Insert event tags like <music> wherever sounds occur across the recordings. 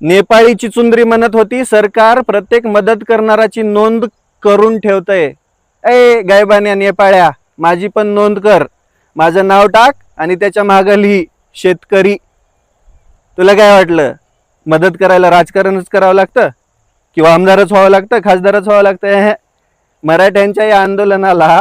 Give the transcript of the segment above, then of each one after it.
नेपाळीची चुंदरी म्हणत होती सरकार प्रत्येक मदत करणाराची नोंद करून ठेवतंय. ए गायबान्या नेपाळ्या माझी पण नोंद कर. माझं नाव टाक आणि त्याच्या मागं लिही शेतकरी. तुला काय वाटलं? मदत करायला राजकारणच करावं लागतं? किंवा आमदारच व्हावं लागतं खासदारच व्हावं लागतं? <laughs> मराठ्यांच्या या आंदोलनाला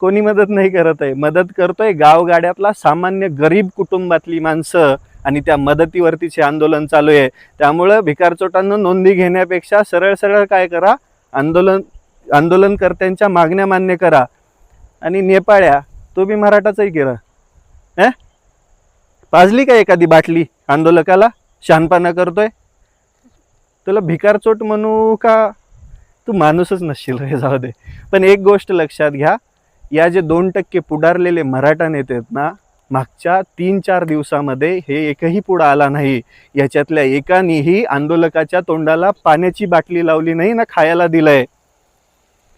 कोणी मदत नाही करत आहे. मदत करतोय गावगाड्यातला सामान्य गरीब कुटुंबातली माणसं आणि त्या मदतीवरतीचे आंदोलन चालू आहे. त्यामुळं भिकारचोटांना नोंदी घेण्यापेक्षा सरळ सरळ काय करा? आंदोलन आंदोलनकर्त्यांच्या मागण्या मान्य करा. आणि नेपाळ्या तो बी मराठाचाही केला eh पाजली का एखादी बाटली आंदोलकाला? शहाणपणा करतोय? तुला भिकारचोट म्हणू का? तू माणूसच नसशील रे जाऊ दे. पण एक गोष्ट लक्षात घ्या. या जे दोन टक्के पुढारलेले मराठा नेते आहेत ना मागच्या तीन चार दिवसामध्ये हे एकही पुढं आला नाही. याच्यातल्या एकानेही आंदोलकाच्या तोंडाला पाण्याची बाटली लावली नाही ना खायला दिलंय.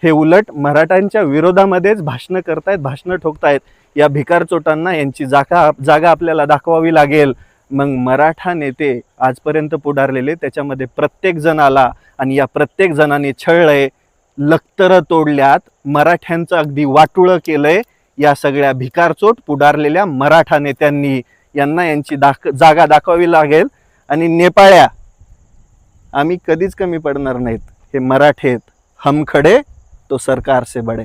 हे उलट मराठ्यांच्या विरोधामध्येच भाषणं करतायत भाषणं ठोकतायत. या भिकारचोटांना यांची जागा जागा आपल्याला दाखवावी लागेल. मग मराठा नेते आजपर्यंत पुढारलेले त्याच्यामध्ये प्रत्येक जण आला आणि या प्रत्येक जणाने छळलंय. लखतरं तोडल्यात मराठ्यांचं अगदी वाटुळं केलंय या सगळ्या भिकारचोट पुढारलेल्या मराठा नेत्यांनी यांना यांची दाख जागा दाखवावी लागेल. आणि नेपाळ्या आम्ही कधीच कमी पडणार नाहीत. हे मराठेत हमखडे तो सरकार से बडे.